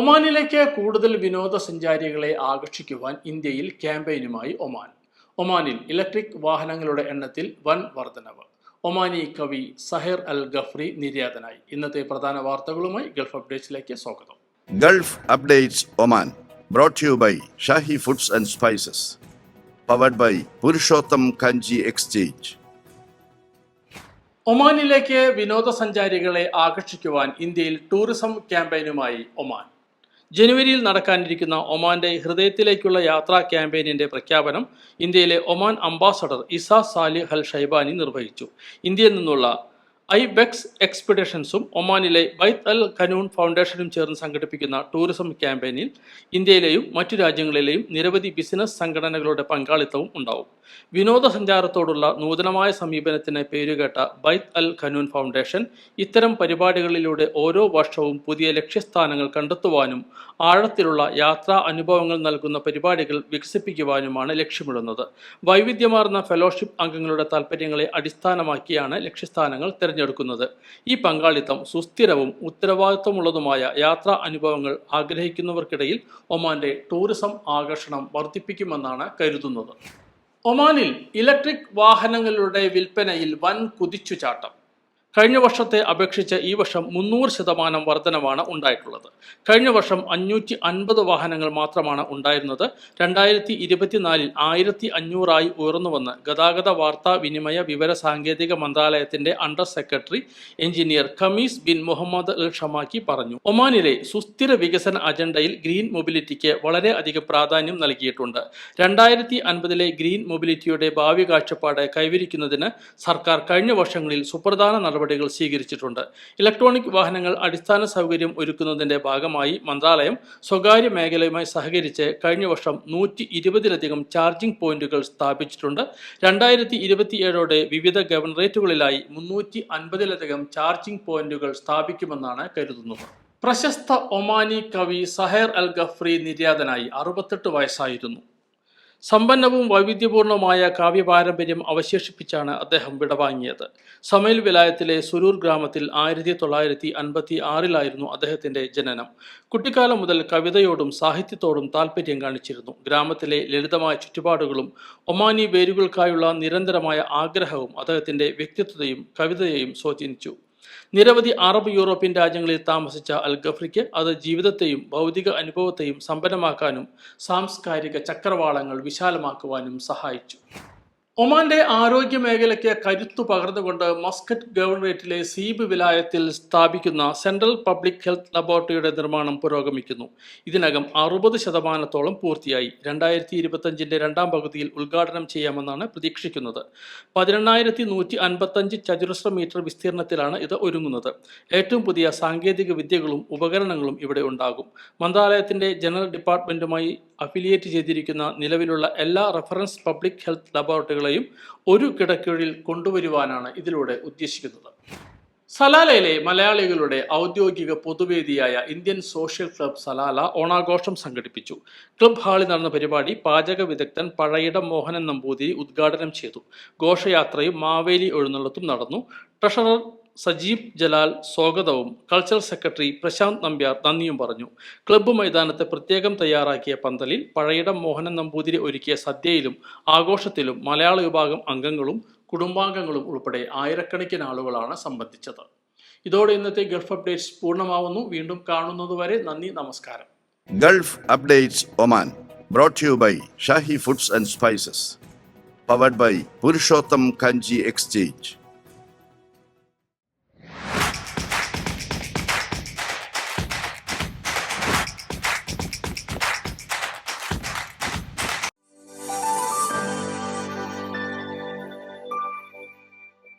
ഒമാനിലേക്ക് കൂടുതൽ വിനോദസഞ്ചാരികളെ ആകർഷിക്കുവാൻ ഇന്ത്യയിൽ ക്യാമ്പയിനുമായി ഒമാൻ. ഒമാനിൽ ഇലക്ട്രിക് വാഹനങ്ങളുടെ എണ്ണത്തിൽ വൻ വർധനവ്. ഒമാനി കവി സഹർ അൽ ഗഫ്രി നിര്യാതനായി. ഇന്നത്തെ പ്രധാന വാർത്തകളുമായി ഗൾഫ് അപ്ഡേറ്റ്സിലേക്ക് സ്വാഗതം. Gulf updates Oman brought you by Shahi foods and spices powered by Purushottam Kanji exchange. ഒമാനിലേക്ക് വിനോദസഞ്ചാരികളെ ആകർഷിക്കുവാൻ ഇന്ത്യയിൽ ടൂറിസം ക്യാമ്പയിനുമായി ഒമാൻ. ജനുവരിയിൽ നടക്കാനിരിക്കുന്ന ഒമാന്റെ ഹൃദയത്തിലേക്കുള്ള യാത്രാ ക്യാമ്പയിനിന്റെ പ്രഖ്യാപനം ഇന്ത്യയിലെ Oman ambassador Isa Salih Al Shaibani നിർവഹിച്ചു. ഇന്ത്യയിൽ നിന്നുള്ള ഐ ബെക്സ് എക്സ്പെഡിഷൻസും ഒമാനിലെ ബൈത്ത് അൽ കനൂൺ ഫൗണ്ടേഷനും ചേർന്ന് സംഘടിപ്പിക്കുന്ന ടൂറിസം ക്യാമ്പയിനിൽ ഇന്ത്യയിലെയും മറ്റു രാജ്യങ്ങളിലെയും നിരവധി ബിസിനസ് സംഘടനകളുടെ പങ്കാളിത്തവും ഉണ്ടാവും. വിനോദസഞ്ചാരത്തോടുള്ള നൂതനമായ സമീപനത്തിന് പേരുകേട്ട ബൈത്ത് അൽ ഖനൂൻ ഫൗണ്ടേഷൻ ഇത്തരം പരിപാടികളിലൂടെ ഓരോ വർഷവും പുതിയ ലക്ഷ്യസ്ഥാനങ്ങൾ കണ്ടെത്തുവാനും ആഴത്തിലുള്ള യാത്രാ അനുഭവങ്ങൾ നൽകുന്ന പരിപാടികൾ വികസിപ്പിക്കുവാനുമാണ് ലക്ഷ്യമിടുന്നത്. വൈവിധ്യമാർന്ന ഫെലോഷിപ്പ് അംഗങ്ങളുടെ താൽപ്പര്യങ്ങളെ അടിസ്ഥാനമാക്കിയാണ് ലക്ഷ്യസ്ഥാനങ്ങൾ തിരഞ്ഞെടുക്കുന്നത്. ഈ പങ്കാളിത്തം സുസ്ഥിരവും ഉത്തരവാദിത്വമുള്ളതുമായ യാത്രാ അനുഭവങ്ങൾ ആഗ്രഹിക്കുന്നവർക്കിടയിൽ ഒമാന്റെ ടൂറിസം ആകർഷണം വർദ്ധിപ്പിക്കുമെന്നാണ് കരുതുന്നത്. ഒമാനിൽ ഇലക്ട്രിക് വാഹനങ്ങളുടെ വിൽപ്പനയിൽ വൻ കുതിച്ചുചാട്ടം. കഴിഞ്ഞ വർഷത്തെ അപേക്ഷിച്ച് ഈ വർഷം മുന്നൂറ് ശതമാനം വർധനമാണ് ഉണ്ടായിട്ടുള്ളത്. കഴിഞ്ഞ വർഷം അഞ്ഞൂറ്റി അൻപത് വാഹനങ്ങൾ മാത്രമാണ് ഉണ്ടായിരുന്നത്. രണ്ടായിരത്തി ഇരുപത്തിനാലിൽ ആയിരത്തി അഞ്ഞൂറായി ഉയർന്നുവെന്ന് ഗതാഗത വാർത്താ വിനിമയ വിവര സാങ്കേതിക മന്ത്രാലയത്തിന്റെ under secretary engineer Khamis bin Muhammad Al Shamakhi പറഞ്ഞു. ഒമാനിലെ സുസ്ഥിര വികസന അജണ്ടയിൽ ഗ്രീൻ മൊബിലിറ്റിക്ക് വളരെ അധികം പ്രാധാന്യം നൽകിയിട്ടുണ്ട്. രണ്ടായിരത്തി അൻപതിലെ ഗ്രീൻ മൊബിലിറ്റിയുടെ ഭാവി കാഴ്ചപ്പാട് കൈവരിക്കുന്നതിന് സർക്കാർ കഴിഞ്ഞ വർഷങ്ങളിൽ സുപ്രധാന നടപടികൾ സ്വീകരിച്ചിട്ടുണ്ട്. ഇലക്ട്രോണിക് വാഹനങ്ങൾ അടിസ്ഥാന സൗകര്യം ഒരുക്കുന്നതിന്റെ ഭാഗമായി മന്ത്രാലയം സ്വകാര്യ മേഖലയുമായി സഹകരിച്ച് കഴിഞ്ഞ വർഷം നൂറ്റി ഇരുപതിലധികം ചാർജിംഗ് പോയിന്റുകൾ സ്ഥാപിച്ചിട്ടുണ്ട്. രണ്ടായിരത്തി ഇരുപത്തിയേഴോടെ വിവിധ ഗവർണറേറ്റുകളിലായി മുന്നൂറ്റി അൻപതിലധികം ചാർജിംഗ് പോയിന്റുകൾ സ്ഥാപിക്കുമെന്നാണ് കരുതുന്നത്. പ്രശസ്ത ഒമാനി കവി സഹേർ അൽ ഗഫ്രി നിര്യാതനായി അറുപത്തെട്ട് വയസ്സായിരുന്നു. സമ്പന്നവും വൈവിധ്യപൂർണവുമായ കാവ്യപാരമ്പര്യം അവശേഷിപ്പിച്ചാണ് അദ്ദേഹം വിടവാങ്ങിയത്. സമയിൽ വിലായത്തിലെ സുരൂർ ഗ്രാമത്തിൽ ആയിരത്തി തൊള്ളായിരത്തി അൻപത്തി ആറിലായിരുന്നു അദ്ദേഹത്തിന്റെ ജനനം. കുട്ടിക്കാലം മുതൽ കവിതയോടും സാഹിത്യത്തോടും താല്പര്യം കാണിച്ചിരുന്നു. ഗ്രാമത്തിലെ ലളിതമായ ചുറ്റുപാടുകളും ഒമാനി വേരുകൾക്കായുള്ള നിരന്തരമായ ആഗ്രഹവും അദ്ദേഹത്തിന്റെ വ്യക്തിത്വത്തെയും കവിതയെയും സ്വാധീനിച്ചു. നിരവധി അറബ് യൂറോപ്യൻ രാജ്യങ്ങളിൽ താമസിച്ച അൽ ഗഫ്രിക്ക് അത് ജീവിതത്തെയും ഭൗതിക അനുഭവത്തെയും സമ്പന്നമാക്കാനും സാംസ്കാരിക ചക്രവാളങ്ങൾ വിശാലമാക്കുവാനും സഹായിച്ചു. ഒമാന്റെ ആരോഗ്യ മേഖലയ്ക്ക് കരുത്തു പകർന്നുകൊണ്ട് മസ്കറ്റ് ഗവർണറേറ്റിലെ സീബ് വിലായത്തിൽ സ്ഥാപിക്കുന്ന സെൻട്രൽ പബ്ലിക് ഹെൽത്ത് ലബോറട്ടറിയുടെ നിർമ്മാണം പുരോഗമിക്കുന്നു. ഇതിനകം അറുപത് ശതമാനത്തോളം പൂർത്തിയായി. രണ്ടായിരത്തി ഇരുപത്തഞ്ചിന്റെ രണ്ടാം പകുതിയിൽ ഉദ്ഘാടനം ചെയ്യാമെന്നാണ് പ്രതീക്ഷിക്കുന്നത്. പതിനെണ്ണായിരത്തി നൂറ്റി അൻപത്തഞ്ച് ചതുരശ്ര മീറ്റർ വിസ്തീർണത്തിലാണ് ഇത് ഒരുങ്ങുന്നത്. ഏറ്റവും പുതിയ സാങ്കേതിക വിദ്യകളും ഉപകരണങ്ങളും ഇവിടെ ഉണ്ടാകും. മന്ത്രാലയത്തിന്റെ ജനറൽ ഡിപ്പാർട്ട്മെന്റുമായി അഫിലിയേറ്റ് ചെയ്തിരിക്കുന്ന നിലവിലുള്ള എല്ലാ റഫറൻസ് പബ്ലിക് ഹെൽത്ത് ലബോറട്ടറികളെയും ഒരു കിടക്കീഴിൽ കൊണ്ടുവരുവാനാണ് ഇതിലൂടെ ഉദ്ദേശിക്കുന്നത്. സലാലയിലെ മലയാളികളുടെ ഔദ്യോഗിക പൊതുവേദിയായ ഇന്ത്യൻ സോഷ്യൽ ക്ലബ് സലാല ഓണാഘോഷം സംഘടിപ്പിച്ചു. ക്ലബ് ഹാളിൽ നടന്ന പരിപാടി പാചക വിദഗ്ധൻ പഴയിടം മോഹനൻ നമ്പൂതിരി ഉദ്ഘാടനം ചെയ്തു. ഘോഷയാത്രയും മാവേലി എഴുന്നള്ളത്തും നടന്നു. ട്രഷറർ സജീബ് ജലാൽ സ്വാഗതവും. കൾച്ചറൽ സെക്രട്ടറി പ്രശാന്ത് നമ്പ്യാർ നന്ദിയും പറഞ്ഞു. ക്ലബ്ബ് മൈതാനത്ത് പ്രത്യേകം തയ്യാറാക്കിയ പന്തലിൽ പഴയിടം മോഹനൻ നമ്പൂതിരി ഒരുക്കിയ സദ്യയിലും ആഘോഷത്തിലും മലയാള വിഭാഗം അംഗങ്ങളും കുടുംബാംഗങ്ങളും ഉൾപ്പെടെ ആയിരക്കണക്കിന് ആളുകളാണ് സംബന്ധിച്ചത്. ഇതോടെ ഇന്നത്തെ ഗൾഫ് അപ്ഡേറ്റ്സ് പൂർണമാവുന്നു. വീണ്ടും കാണുന്നതുവരെ നന്ദി നമസ്കാരം. Gulf updates Oman. Brought you by Shahi Foods and Spices. Powered by Purushottam Kanji Exchange.